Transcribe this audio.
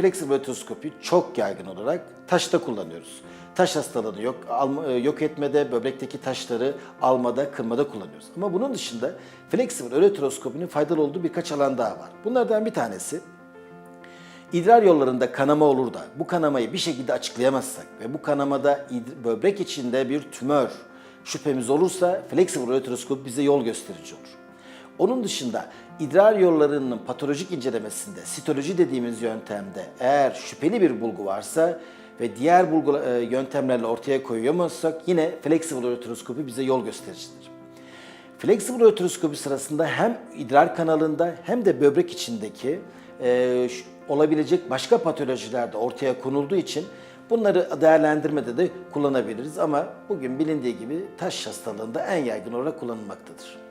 flexible ureteroskopi çok yaygın olarak taşta kullanıyoruz. Taş hastalığını yok, alma- e, yok etmede, böbrekteki taşları almada, kırmada kullanıyoruz. Ama bunun dışında flexible ureteroskopinin faydalı olduğu birkaç alan daha var. Bunlardan bir tanesi İdrar yollarında kanama olur da bu kanamayı bir şekilde açıklayamazsak ve bu kanamada böbrek içinde bir tümör şüphemiz olursa flexible ureteroskop bize yol gösterici olur. Onun dışında idrar yollarının patolojik incelemesinde sitoloji dediğimiz yöntemde eğer şüpheli bir bulgu varsa ve diğer bulgu e, yöntemlerle ortaya koyuyorsak yine flexible ureteroskopi bize yol göstericidir. Flexible ureteroskopi sırasında hem idrar kanalında hem de böbrek içindeki e, olabilecek başka patolojilerde ortaya konulduğu için bunları değerlendirmede de kullanabiliriz ama bugün bilindiği gibi taş hastalığında en yaygın olarak kullanılmaktadır.